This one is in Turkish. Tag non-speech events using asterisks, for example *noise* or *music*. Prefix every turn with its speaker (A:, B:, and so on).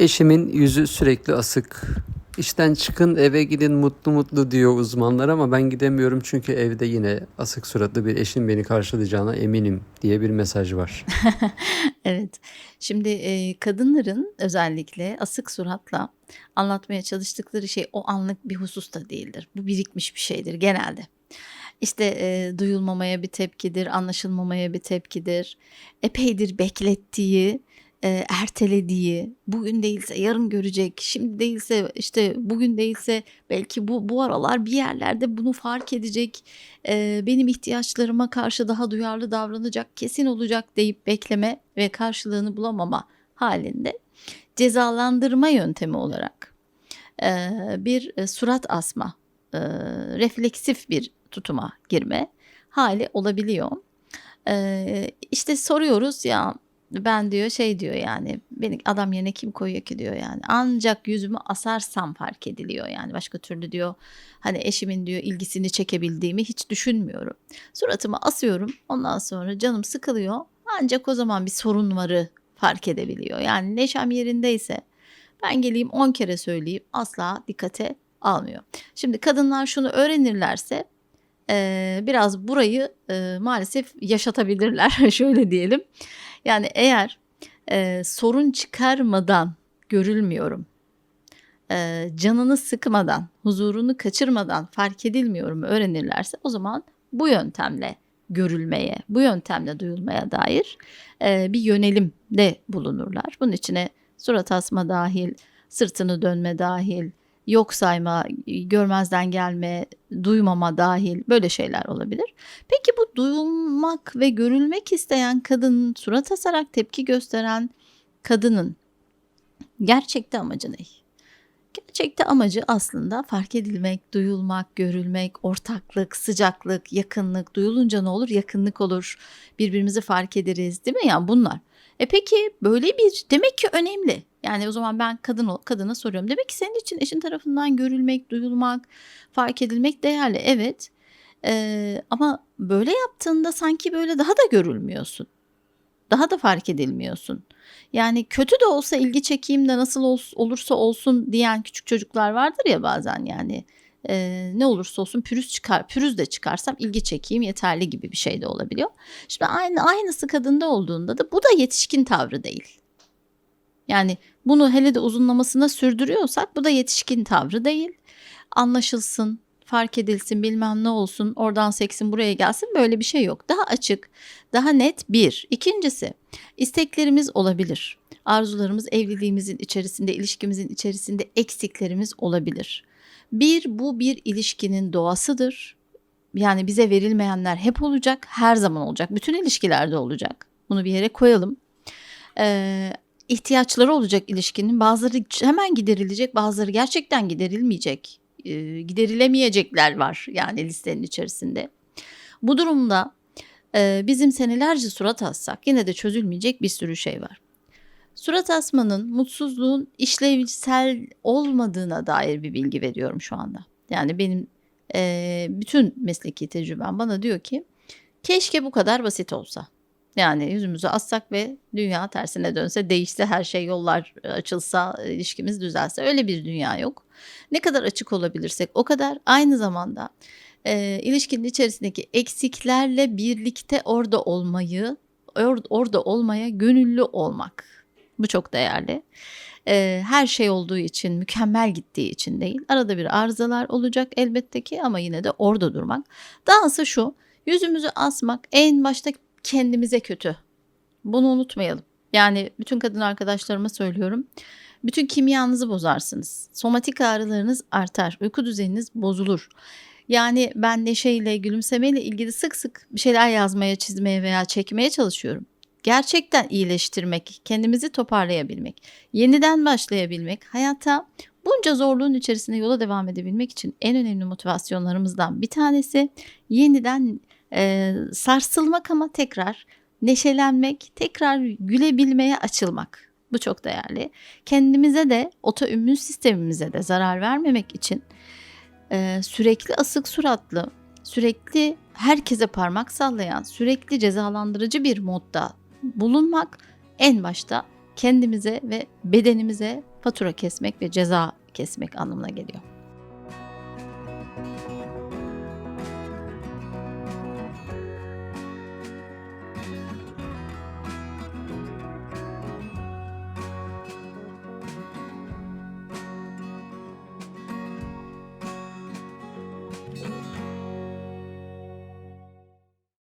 A: Eşimin yüzü sürekli asık. İşten çıkın eve gidin mutlu mutlu diyor uzmanlar ama ben gidemiyorum çünkü evde yine asık suratlı bir eşim beni karşılayacağına eminim diye bir mesaj var. *laughs*
B: Evet. Şimdi, eee, kadınların özellikle asık suratla anlatmaya çalıştıkları şey o anlık bir husus da değildir. Bu birikmiş bir şeydir genelde. İşte, eee, duyulmamaya bir tepkidir, anlaşılmamaya bir tepkidir. Epeydir beklettiği, eee, ertelediği, bugün değilse yarın görecek, şimdi değilse, işte, bugün değilse belki bu bu aralar bir yerlerde bunu fark edecek, eee, benim ihtiyaçlarıma karşı daha duyarlı davranacak, kesin olacak deyip bekleme ve karşılığını bulamama halinde cezalandırma yöntemi olarak, eee, bir, eee, surat asma, eee, refleksif bir tutuma girme hali olabiliyor. Eee, işte, soruyoruz, "Ya, ben" diyor, "şey" diyor, yani, "Beni adam yerine kim koyuyor ki?" diyor, yani. "Ancak yüzümü asarsam fark ediliyor, yani, başka türlü" diyor, "hani, eşimin" diyor, "ilgisini çekebildiğimi hiç düşünmüyorum. Suratımı asıyorum, ondan sonra canım sıkılıyor, ancak o zaman bir sorun varı fark edebiliyor. Yani, neşem yerindeyse ben geleyim 10 kere söyleyeyim asla dikkate almıyor." Şimdi kadınlar şunu öğrenirlerse, biraz burayı, maalesef yaşatabilirler, *laughs* şöyle diyelim. Yani, eğer, eee, sorun çıkarmadan görülmüyorum, eee, canını sıkmadan, huzurunu kaçırmadan fark edilmiyorumu öğrenirlerse o zaman bu yöntemle görülmeye, bu yöntemle duyulmaya dair, eee, bir yönelimde bulunurlar. Bunun içine surat asma dâhil, sırtını dönme dâhil, yok sayma, iii, görmezden gelme, duymama dâhil böyle şeyler olabilir. Peki bu duyulmak ve görülmek isteyen kadının, surat asarak tepki gösteren kadının gerçekte amacı ne? Gerçekte amacı aslında fark edilmek, duyulmak, görülmek, ortaklık, sıcaklık, yakınlık, duyulunca ne olur? Yakınlık olur, birbirimizi fark ederiz, değil mi? Yani, bunlar. E, peki böyle bir demek ki önemli. Yani, o zaman ben kadın kadına soruyorum. Demek ki senin için eşin tarafından görülmek, duyulmak, fark edilmek değerli. Evet, eee, ama böyle yaptığında sanki böyle daha da görülmüyorsun. Daha da fark edilmiyorsun. Yani, kötü de olsa ilgi çekeyim de nasıl ols olursa olsun diyen küçük çocuklar vardır ya bazen, yani, eee, ne olursa olsun pürüz çıkar pürüz de çıkarsam ilgi çekeyim yeterli gibi bir şey de olabiliyor. Şimdi aynı aynısı kadında olduğunda da bu da yetişkin tavrı değil. Yani, bunu hele de uzunlamasına sürdürüyorsak bu da yetişkin tavrı değil. Anlaşılsın, fark edilsin, bilmem ne olsun, oradan seksin, buraya gelsin böyle bir şey yok. Daha açık, daha net bir. 2'ncisi isteklerimiz olabilir. Arzularımız evliliğimizin içerisinde, ilişkimizin içerisinde eksiklerimiz olabilir. Bir, bu bir ilişkinin doğasıdır. Yani, bize verilmeyenler hep olacak, her zaman olacak. Bütün ilişkilerde olacak. Bunu bir yere koyalım. Eee, ihtiyaçları olacak ilişkinin. Bazıları hemen giderilecek, bazıları gerçekten giderilmeyecek. Eee, giderilemeyecekler var, yani, listenin içerisinde. Bu durumda, eee, bizim senelerce surat assak yine de çözülmeyecek bir sürü şey var. Surat asmanın mutsuzluğun işlevsel olmadığına dair bir bilgi veriyorum şu anda. Yani, benim, eee, bütün mesleki tecrübem bana diyor ki keşke bu kadar basit olsa. Yani, yüzümüzü assak ve dünya tersine dönse, değişse, her şey yollar açılsa, ilişkimiz düzelse. Öyle bir dünya yok. Ne kadar açık olabilirsek o kadar aynı zamanda, eee, ilişkinin içerisindeki eksiklerle birlikte orada olmayı, or orada olmaya gönüllü olmak. Bu çok değerli. Eee, her şey olduğu için, mükemmel gittiği için değil. Arada bir arızalar olacak elbette ki ama yine de orada durmak. Dahası şu, yüzümüzü asmak en başta kendimize kötü. Bunu unutmayalım. Yani, bütün kadın arkadaşlarıma söylüyorum. Bütün kimyanızı bozarsınız. Somatik ağrılarınız artar, uyku düzeniniz bozulur. Yani, ben neşeyle, gülümsemeyle ilgili sık sık bir şeyler yazmaya, çizmeye veya çekmeye çalışıyorum. Gerçekten iyileştirmek, kendimizi toparlayabilmek, yeniden başlayabilmek, hayata bunca zorluğun içerisinde yola devam edebilmek için en önemli motivasyonlarımızdan bir tanesi yeniden, eee, sarsılmak ama tekrar neşelenmek, tekrar gülebilmeye açılmak. Bu çok değerli. Kendimize de, otoimmün sistemimize de zarar vermemek için, eee, sürekli asık suratlı, sürekli herkese parmak sallayan, sürekli cezalandırıcı bir modda bulunmak en başta kendimize ve bedenimize fatura kesmek ve ceza kesmek anlamına geliyor.